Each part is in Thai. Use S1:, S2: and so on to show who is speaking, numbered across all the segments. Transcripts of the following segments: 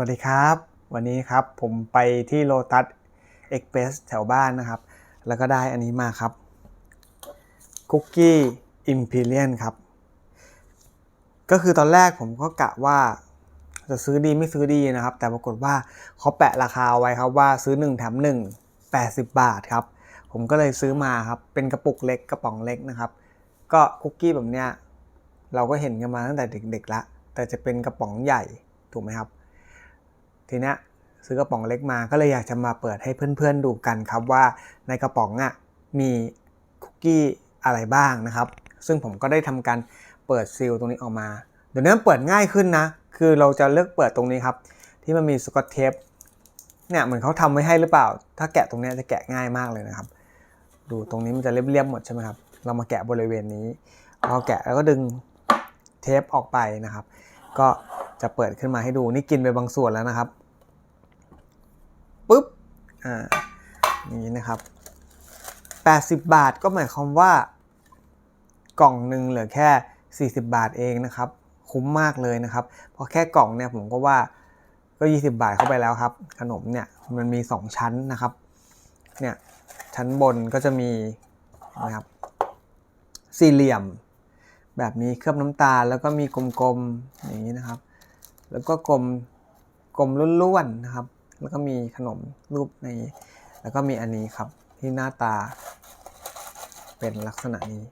S1: วัสดีครับ วันนี้ครับผมไปที่โ o ตัสเอ็กเพรสแถวบ้านนะครับ แล้วก็ได้อันนี้มาครับคุกกี้อิมพีเรียนครับ ก็คือตอนแรกผมก็กะว่าจะซื้อดีไม่ซื้อดีนะครับ แต่ปรากฏว่าเขาแปะราคาไว้ครับว่าซื้อ 1 แถม 1 80 บาทครับ ผมก็เลยซื้อมาครับ เป็นกระปุกเล็กกระป๋องเล็กนะครับ ก็คุกกี้แบบเนี้ยเราก็เห็นกันมาตั้งแต่เด็กๆละแต่จะเป็นกระป๋องใหญ่ถูกไหมครับ ทีเนี้ยซื้อกระป๋องเล็กมาก็เลยอยากจะมาเปิดให้เพื่อนๆดูกันครับว่าในกระป๋องอะมีคุกกี้อะไรบ้างนะครับ ซึ่งผมก็ได้ทำการเปิดซีลตรงนี้ออกมา เดี๋ยวนี้เปิดง่ายขึ้นนะ คือเราจะเลือกเปิดตรงนี้ครับ ที่มันมีสกอตเทปเนี่ยเหมือนเขาทำไว้ให้หรือเปล่า ถ้าแกะตรงนี้จะแกะง่ายมากเลยนะครับ ดูตรงนี้มันจะเรียบๆหมดใช่ไหมครับ เรามาแกะบริเวณนี้พอแกะแล้วก็ดึงเทปออกไปนะครับ ก็จะเปิดขึ้นมาให้ดูนี่กินไปบางส่วนแล้วนะครับ อ่าอย่างนี้นะครับ 80 บาทก็หมายความว่า กล่องหนึ่งเหลือแค่ 40 บาทเองนะครับ คุ้มมากเลยนะครับ เพราะแค่กล่องเนี่ยผมก็ว่าก็ 20 บาทเข้าไปแล้วครับ ขนมเนี่ยมันมี 2 ชั้นนะครับ เนี่ยชั้นบนก็จะมีนะครับสี่เหลี่ยม แบบนี้เคลือบน้ำตาลแล้วก็มีกลมๆอย่างนี้นะครับ แล้วก็กลมกลมล้วนๆนะครับ แล้วก็มีขนมรูปใน แล้วก็มีอันนี้ครับที่หน้าตาเป็นลักษณะนี้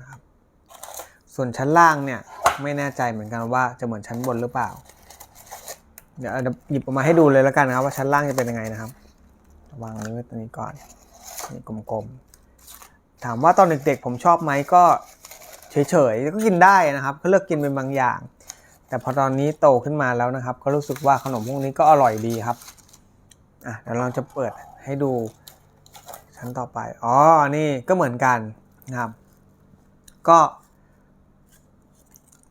S1: นะครับ ส่วนชั้นล่างเนี่ยไม่แน่ใจเหมือนกันว่าจะเหมือนชั้นบนหรือเปล่า เดี๋ยวหยิบออกมาให้ดูเลยแล้วกันนะครับว่าชั้นล่างจะเป็นยังไงนะครับวางนิ้ตัวนี้ก่อนนี่กลมๆ ถามว่าตอนเด็กๆผมชอบไหมก็เฉยๆก็กินได้นะครับก็เลือกกินเป็นบางอย่าง แต่พอตอนนี้โตขึ้นมาแล้วนะครับ ก็รู้สึกว่าขนมพวกนี้ก็อร่อยดีครับอะเดี๋ยวเราจะเปิดให้ดูชั้นต่อไปอ๋อนี่ก็เหมือนกันนะครับ ก็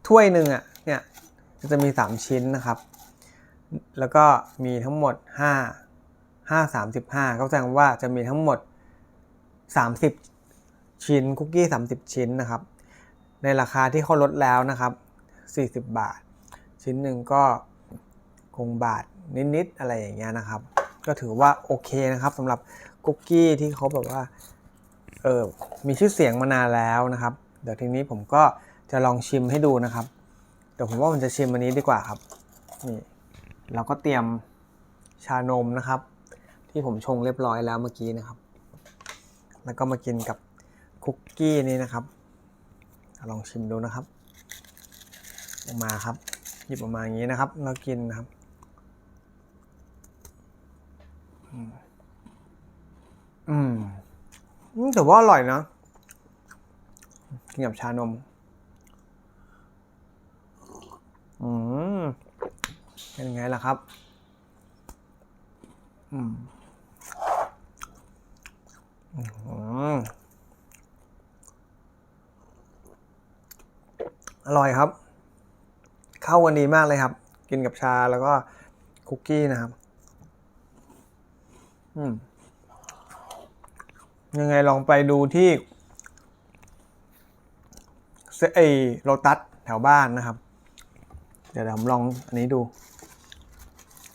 S1: ถ้วยหนึ่งอะเนี่ยจะมี 3 ชิ้นนะครับ แล้วก็มีทั้งหมด 5 5 35 ก็แสดงว่าจะมีทั้งหมด 30 ชิ้นคุกกี้ 30 ชิ้นนะครับ ในราคาที่เขาลดแล้วนะครับ 40 บาท ชิ้นหนึ่งก็คงบาทนิดๆอะไรอย่างเงี้ยนะครับ ก็ถือว่าโอเคนะครับสำหรับคุกกี้ที่เขาแบบว่าเออมีชื่อเสียงมานานแล้วนะครับ เดี๋ยวทีนี้ผมก็จะลองชิมให้ดูนะครับเดี๋ยวผมว่ามันจะชิมอันนี้ดีกว่าครับนี่เราก็เตรียมชานมนะครับ ที่ผมชงเรียบร้อยแล้วเมื่อกี้นะครับ แล้วก็มากินกับคุกกี้นี้นะครับลองชิมดูนะครับออกมาครับ ยิบออกมาอย่างนี้นะครับ แล้วกินนะครับอืมอืมอืมแต่ว่าอร่อยนะกินกับชานม อืมเป็นไงล่ะครับ อืมอร่อยครับ เข้ากันดีมากเลยครับ กินกับชาแล้วก็คุกกี้นะครับ อืม ยังไงลองไปดูที่เซอโรตัสแถวบ้านนะครับ เดี๋ยวผมลองอันนี้ดู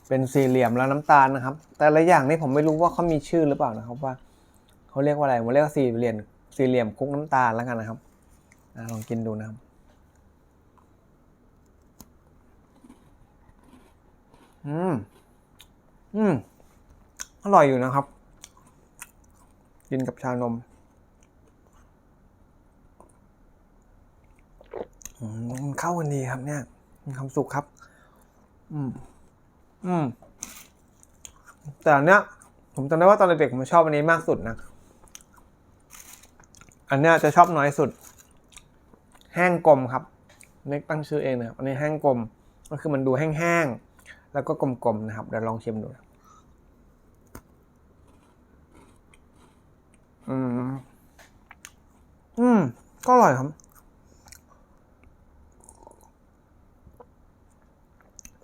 S1: เป็นสี่เหลี่ยมแล้วน้ำตาลนะครับ แต่ละอย่างนี่ผมไม่รู้ว่าเขามีชื่อหรือเปล่านะครับว่าเขาเรียกว่าอะไรผมเรียกว่าสี่เหลี่ยมสี่เหลี่ยมคุกน้ำตาลแล้วกันนะครับอลองกินดูนะครับ อืม อืม อร่อยอยู่นะครับ กินกับชานมอืมเข้ากันดีครับ เนี่ยมีความสุขครับ อืม อืม แต่เนี้ย ผมจำได้ว่าตอนเด็กผมชอบอันนี้มากสุดนะ อันเนี้ยจะชอบน้อยสุด แห้งกลมครับเน็กตั้งชื่อเองนะอันนี้แห้งกลม ก็คือมันดูแห้งๆ แล้วก็กลมๆนะครับเดี๋ยวลองชิมดูอืมอืม ก็อร่อยครับ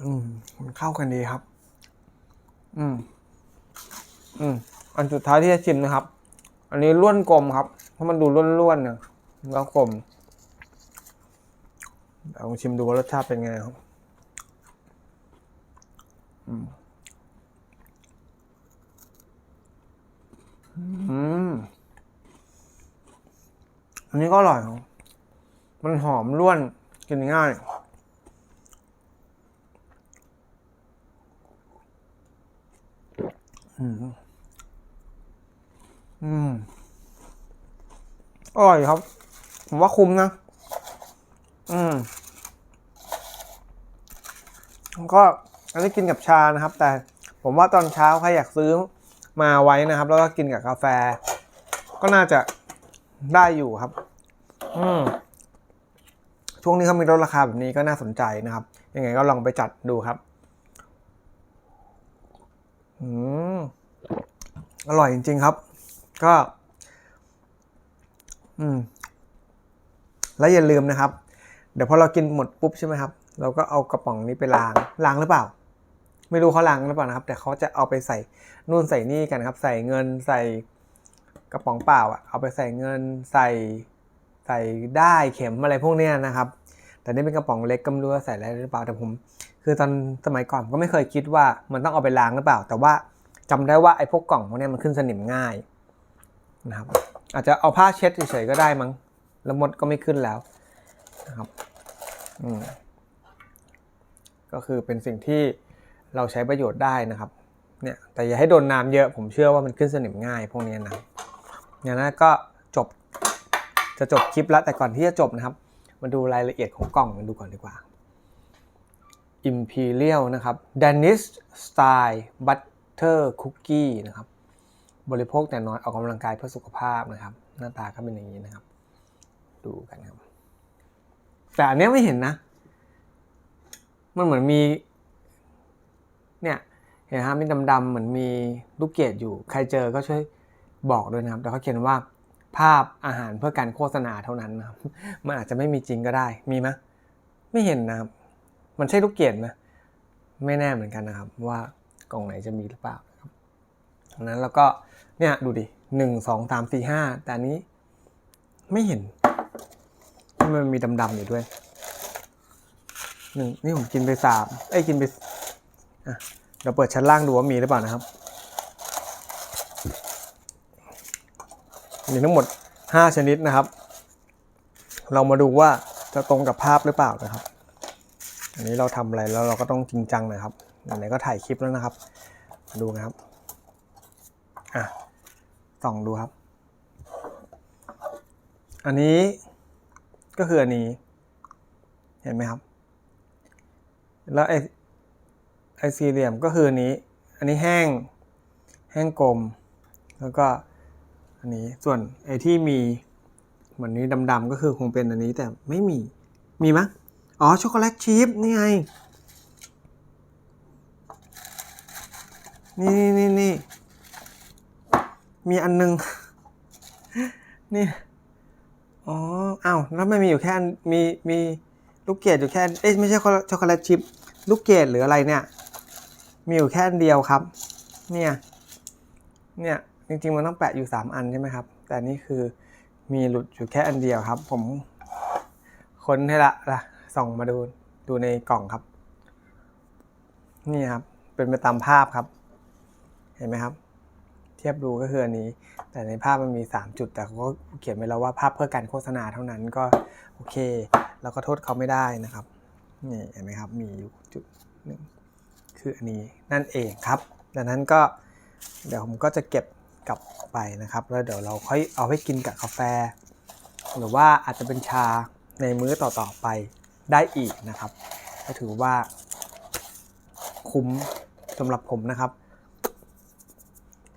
S1: อืมมันเข้ากันดีครับ อืม อืม อันสุดท้ายที่จะชิมนะครับ อันนี้ล้วนกลมครับ เพราะมันดูล้วนๆเนี่ยแล้วกลมลองชิมดูว่ารสชาติเป็นไงครับ อันนี้ก็อร่อยครับมันหอมร่วน กินง่าย อืม อืม อร่อยครับ ผมว่าคุ้มนะ อืม ก็ อันนี้กินกับชานะครับ แต่ผมว่าตอนเช้าใครอยากซื้อมาไว้นะครับ แล้วก็กินกับกาแฟ ก็น่าจะได้อยู่ครับ อืมช่วงนี้เขามีลดราคาแบบนี้ก็น่าสนใจนะครับ ยังไงก็ลองไปจัดดูครับ อืม อร่อยจริง ๆ ครับ ก็ อืม แล้วอย่าลืมนะครับ เดี๋ยวพอเรากินหมดปุ๊บใช่ไหมครับ เราก็เอากระป๋องนี้ไปล้าง ล้างหรือเปล่า ไม่รู้เขาล้างหรือเปล่านะครับ แต่เขาจะเอาไปใส่นู่นใส่นี่กันครับ ใส่เงินใส่กระป๋องเปล่าอะเอาไปใส่เงินใส่ใส่ได้เข็มอะไรพวกเนี้ยนะครับ แต่นี่เป็นกระป๋องเล็กก็ไม่รู้ว่าใส่อะไรหรือเปล่าแต่ผม คือตอนสมัยก่อนก็ไม่เคยคิดว่ามันต้องเอาไปล้างหรือเปล่า แต่ว่าจำได้ว่าไอ้พวกกล่องพวกเนี้ยมันขึ้นสนิมง่ายนะครับ อาจจะเอาผ้าเช็ดเฉยๆก็ได้มั้งแล้วมดก็ไม่ขึ้นแล้วนะครับอืมก็คือเป็นสิ่งที่ เราใช้ประโยชน์ได้นะครับเนี่ยแต่อย่าให้โดนน้ำเยอะผมเชื่อว่ามันขึ้นสนิมง่ายพวกนี้นะอย่างนั้นก็จบจะจบคลิปแล้วแต่ก่อนที่จะจบนะครับ มาดูรายละเอียดของกล่องกันดูก่อนดีกว่า Imperial นะครับ Danish Style Butter Cookie นะครับ บริโภคแต่น้อยออกกำลังกายเพื่อสุขภาพนะครับ หน้าตาก็เป็นอย่างนี้นะครับ ดูกันครับ แต่อันนี้ไม่เห็นนะ มันเหมือนมี เนี่ยเห็นไหมครับมีดำๆเหมือนมีลูกเกดอยู่ ใครเจอก็ช่วยบอกด้วยนะครับ แต่เขาเขียนว่าภาพอาหารเพื่อการโฆษณาเท่านั้นนะครับ มันอาจจะไม่มีจริงก็ได้ มีไหมไม่เห็นนะครับ มันใช่ลูกเกดไหมไม่แน่เหมือนกันนะครับ ว่ากล่องไหนจะมีหรือเปล่านะครับดังนั้นแล้วก็เนี่ยดูดิหนึ่งสองสามสี่ห้าแต่อันนี้ไม่เห็นมันมีดำๆอยู่ด้วยหนึ่งนี่ผมกินไปสามเอ้กินไป เดี๋ยวเปิดชั้นล่างดูว่ามีหรือเปล่านะครับ มีทั้งหมด 5 ชนิดนะครับ เรามาดูว่าจะตรงกับภาพหรือเปล่านะครับ อันนี้เราทำอะไรแล้วเราก็ต้องจริงจังนะครับไหนๆก็ถ่ายคลิปแล้วนะครับ มาดูนะครับ อะ ส่องดูครับ อันนี้ก็คืออันนี้ เห็นไหมครับ แล้วไอ ไอสี่เหลี่ยมก็คือนี้ อันนี้แห้ง แห้งกลม แล้วก็อันนี้ ส่วนไอที่มีเหมือนนี้ดำๆก็คือคงเป็นอันนี้แต่ไม่มี มีมั้ยอ๋อ ช็อกโกแลตชีพนี่ไงนี่นี่นี่นี่ มีอันนึง นี่ อ๋ออ้าวแล้วไมันมีอยู่แค่มีมีลูกเกดอยู่แค่ เอ๊ะไม่ใช่ช็อกโกแลตชิพลูกเกดหรืออะไรเนี่ย มีอยู่แค่เดียวครับ เนี่ย เนี่ยจริงๆมันต้องแปะอยู่สามอันใช่ไหมครับ แต่นี่คือมีหลุดอยู่แค่อันเดียวครับ ผมค้นให้ละละส่องมาดูดูในกล่องครับ นี่ครับ เป็นไปตามภาพครับ เห็นไหมครับ เทียบดูก็คืออันนี้ แต่ในภาพมันมี 3 จุด แต่เขาก็เขียนไว้แล้วว่าภาพเพื่อการโฆษณาเท่านั้นก็โอเคเราก็โทษเขาไม่ได้นะครับ นี่เห็นไหมครับ มีอยู่จุดหนึ่ง คืออันนี้นั่นเองครับ ดังนั้นก็เดี๋ยวผมก็จะเก็บกลับไปนะครับ แล้วเดี๋ยวเราค่อยเอาไปกินกับกาแฟ หรือว่าอาจจะเป็นชาในมื้อต่อๆไปได้อีกนะครับ ก็ถือว่าคุ้มสำหรับผมนะครับ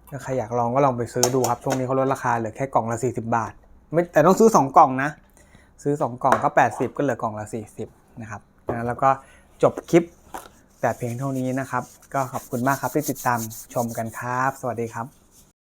S1: ถ้าใครอยากลองก็ลองไปซื้อดูครับ ช่วงนี้เขาลดราคาเหลือแค่กล่องละ40 บาท ไม่แต่ต้องซื้อ 2 กล่องนะ ซื้อ 2 กล่องก็ 80 ก็เหลือกล่องละ 40 นะครับนะแล้วก็จบคลิป แต่เพียงเท่านี้นะครับ ก็ขอบคุณมากครับที่ติดตามชมกันครับ สวัสดีครับ